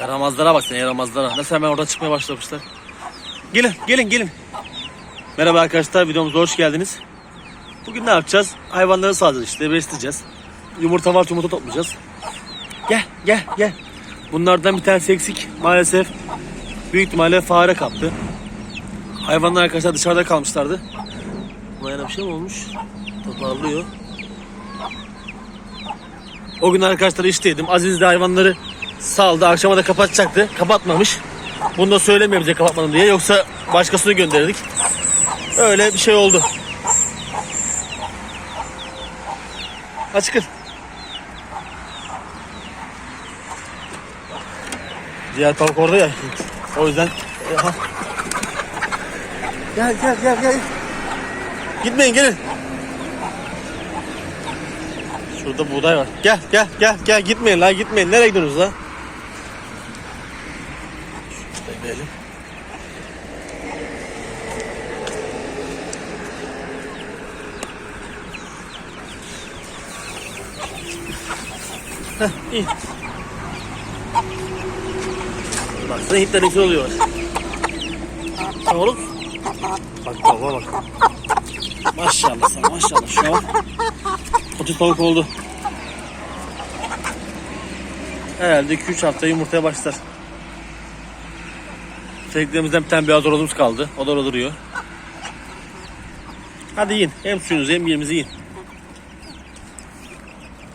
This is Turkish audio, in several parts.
Yaramazlara bak sen yaramazlara. Nasıl hemen orada çıkmaya başlamışlar. Gelin gelin gelin. Merhaba arkadaşlar videomuza hoş geldiniz. Bugün ne yapacağız? Hayvanları sağacağız işte besleyeceğiz. Yumurta var yumurta toplayacağız. Gel gel gel. Bunlardan bir tanesi eksik maalesef. Büyük ihtimalle fare kaptı. Hayvanlar arkadaşlar dışarıda kalmışlardı. Buna bir şey mi olmuş? Toparlıyor. O gün arkadaşlar işteydim. Aziz de hayvanları saldı. Akşama da kapatacaktı. Kapatmamış. Bunu da söylemiyor bize kapatmadım diye. Yoksa başkasını gönderdik. Öyle bir şey oldu. Ha çıkın. Diğer tavuk orada ya. O yüzden Aha. Gel gel gel gel. Gitmeyin gelin. Şurada buğday var. Gel gel gel gel gitmeyin la gitmeyin. Nereye gidiyorsunuz la? Şurada gidelim. Heh, iyi. Baksana Hintler güzel oluyor. Sen oğlum. Bak baba bak. Maşallah sen maşallah. Şuna bak. Koca tavuk oldu. Herhalde 2-3 hafta yumurtaya başlar. Sevdiklerimizden bir tane beyaz horozumuz kaldı. O da orada duruyor. Hadi yiyin. Hem suyunuzu hem yerimizi yiyin.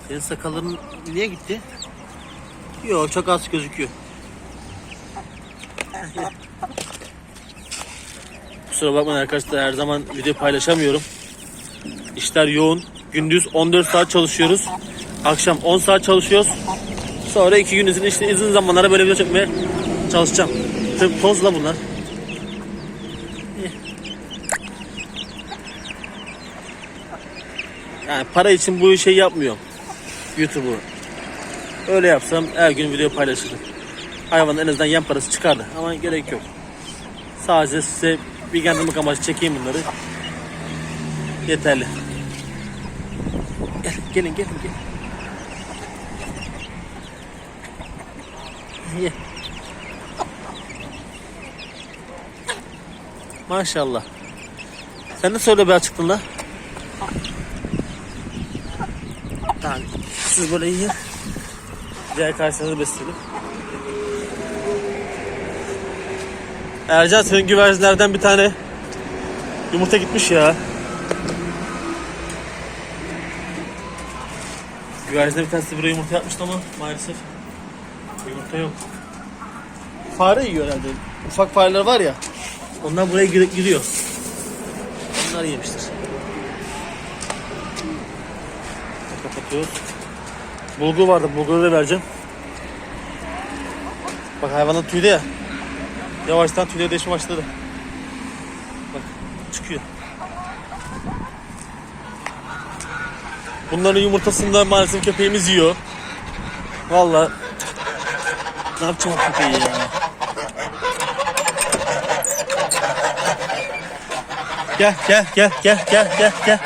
Senin sakalların niye gitti? Yok çok az gözüküyor. Kusura bakmayın arkadaşlar her zaman video paylaşamıyorum. İşler yoğun. Gündüz 14 saat çalışıyoruz. Akşam 10 saat çalışıyoruz. Sonra iki gün izin işte izin zamanlara böyle video çekmeye çalışacağım. Tabii tozla bunlar. Yani para için bu işi yapmıyorum. YouTube'u. Öyle yapsam her gün video paylaşırım. Hayvanın en azından yem parası çıkardı ama gerek yok. Sadece size bir kendimlik amaçlı çekeyim bunları. Yeterli. Gel, gelin gelin gelin. Ye. Maşallah. Sen de söyle bir açıktın la. Tamam. Siz böyle yiyin. Diğer karşınızı besleyelim. Ercan senin güvercinlerden bir tane yumurta gitmiş ya. Güvercinde bir tanesi buraya yumurta yapmıştı ama maalesef yumurta yok. Fare yiyor herhalde. Ufak fareler var ya. Onlar buraya gir- giriyor. Onlar yemiştir. Kapatıyoruz. Bulgur vardı. Bulguru da vereceğim. Bak hayvanın tüyde ya. Yavaştan tüyleri değişmeye başladı. Bak çıkıyor. Bunların yumurtasını da maalesef köpeğimiz yiyor. Vallahi ne yapacağım köpeği ya? Gel gel gel gel gel gel gel.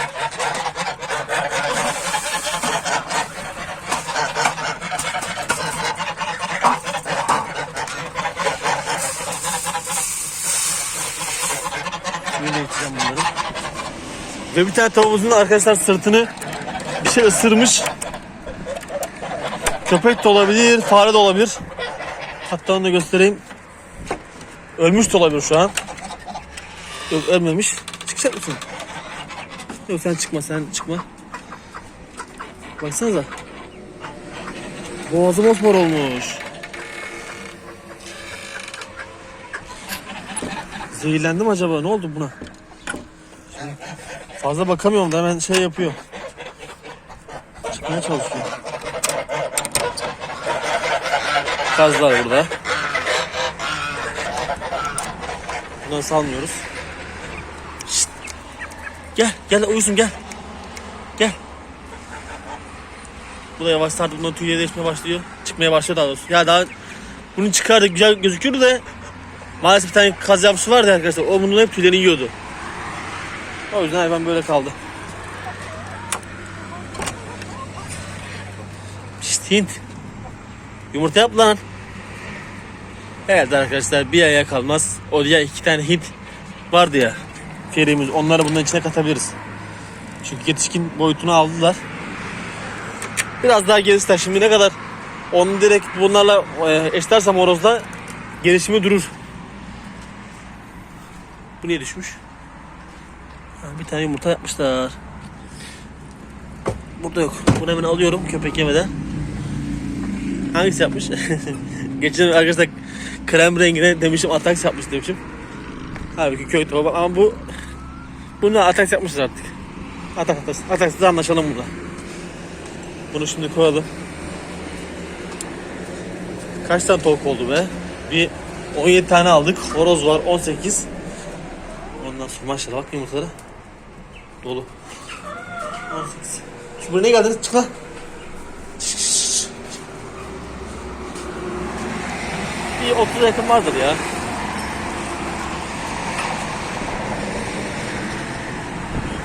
Ve bir tane tavuğumuzun arkadaşlar sırtını bir şey ısırmış. Köpek de olabilir, fare de olabilir. Hatta onu da göstereyim. Ölmüş de olabilir şu an. Yok ölmemiş. Çıkacak mısın? Yok sen çıkma sen çıkma. Baksanıza. Boğazı mosmor olmuş. Zehirlendi mi acaba? Ne oldu buna? Şimdi fazla bakamıyorum da hemen şey yapıyor. Çıkmaya çalışıyor. Kazlar burada. Bunları salmıyoruz. Gel, gel uyusun gel. Gel. Bu da yavaş artık bundan tüyleri değişmeye başlıyor. Çıkmaya başlıyor daha doğrusu. Ya daha bunu çıkardı güzel gözüküyordu da maalesef bir tane kaz yavrusu vardı arkadaşlar. O bunun hep tüylerini yiyordu. O yüzden hayvan böyle kaldı. Şşt Hint. Yumurta yap lan. Evet arkadaşlar bir aya kalmaz. Oraya iki tane Hint vardı ya. Ferimiz onları bunun içine katabiliriz. Çünkü yetişkin boyutunu aldılar. Biraz daha gelirse şimdi ne kadar onu direkt bunlarla e, eşlersem horozda gelişimi durur. Bu niye düşmüş? Bir tane yumurta yapmışlar. Burada yok. Bunu hemen alıyorum köpek yemeden. Hangisi yapmış? Geçen arkadaşlar krem rengine demişim ataks yapmış demişim. Halbuki köy tavuğu ama bu bunu ataks yapmışlar artık. Atak ataks. Ataks'la anlaşalım burada. Bunu şimdi koyalım. Kaç tane tavuk oldu be? Bir 17 tane aldık. Horoz var 18. Ondan sonra maşallah bak yumurtaları. Dolu. 18. Şu buraya ne geldiniz? Çık lan. Bir 30 yakın vardır ya.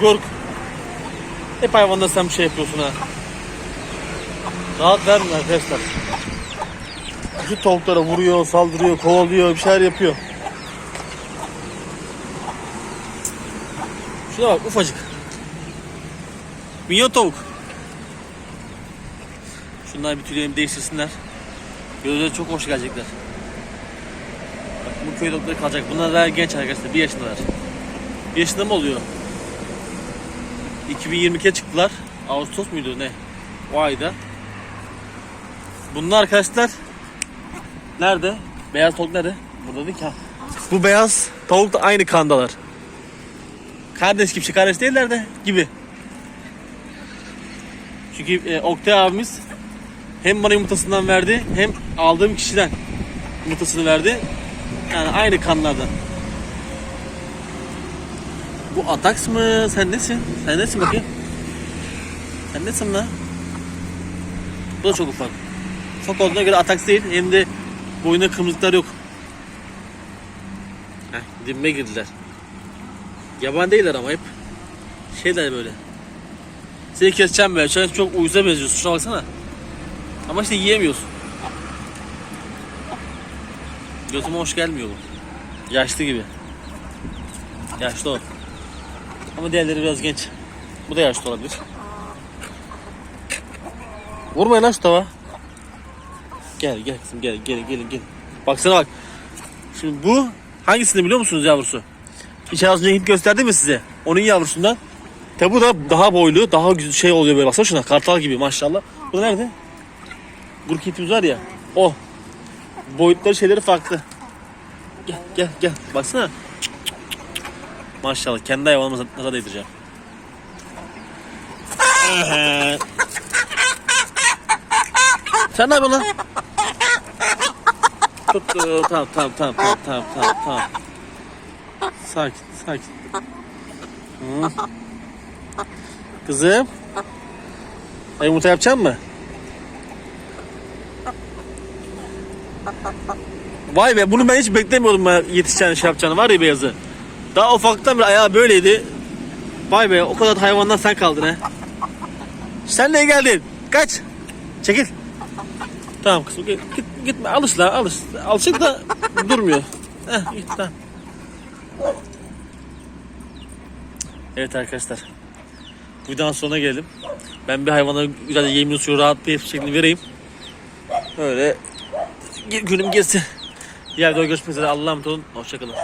Gork. Hep hayvanda sen bir şey yapıyorsun ha. Rahat vermiyor arkadaşlar. Bütün tavuklara vuruyor, saldırıyor, kovalıyor, bir şeyler yapıyor. Şuna bak ufacık. Minyon tavuk. Şunlar bir tüylerini değiştirsinler. Gözleri çok hoş gelecekler. Bak bu köy tavukları kalacak. Bunlar daha genç arkadaşlar. Bir yaşındalar. Bir yaşında mı oluyor? 2022'ye çıktılar. Ağustos muydu ne? O ayda. Bunlar arkadaşlar nerede? Beyaz tavuk nerede? Burada değil ki ha. Bu beyaz tavuk da aynı kandalar. Kardeş gibi şey kardeş değiller de gibi. Çünkü e, Oktay abimiz hem bana yumurtasından verdi hem aldığım kişiden yumurtasını verdi. Yani aynı kanlardan. Bu Atax mı? Sen nesin? Sen nesin bakayım? Sen nesin lan? Bu da çok ufak. Ufak olduğuna göre Atax değil. Hem de boyuna kırmızılıklar yok. Heh, dibime girdiler. Yaban değiller ama hep. Şeyler böyle. Seni keseceğim böyle. Sen çok uyuza benziyorsun. Şuna baksana. Ama işte yiyemiyorsun. Gözüme hoş gelmiyor bu. Yaşlı gibi. Yaşlı o. Ama diğerleri biraz genç. Bu da yaşlı olabilir. Vurmayın lan şu tava. Gel gel kızım gel gel gelin gel. Baksana bak. Şimdi bu hangisini biliyor musunuz yavrusu? İçen az önce gösterdi mi size? Onun yavrusundan. Tabi bu da daha boylu, daha güzel şey oluyor böyle. Baksana şuna kartal gibi maşallah. Bu da nerede? Gurketimiz var ya. O. Boyutları şeyleri farklı. Gel gel gel. Baksana. Maşallah kendi hayvanıma nazar değdireceğim. Sen ne yapıyorsun lan? Tuttu. Tamam tamam tamam tamam tamam tamam tamam. Sakin sakin. Hı. Kızım. Ay yumurta yapacak mı? Vay be bunu ben hiç beklemiyordum ben yetişeceğini şey yapacağını var ya beyazı. Daha ufaktan bir ayağı böyleydi. Vay be o kadar hayvandan sen kaldın he. Sen neye geldin? Kaç. Çekil. Tamam kızım git, git, gitme alış la alış. Alışık da durmuyor. Heh git tamam. Evet arkadaşlar. Videonun sonuna gelelim. Ben bir hayvana güzelce yemin suyu rahat bir şeklini vereyim. Böyle günüm geçsin. Diğer videoda görüşmek üzere. Allah'a emanet olun. Hoşçakalın.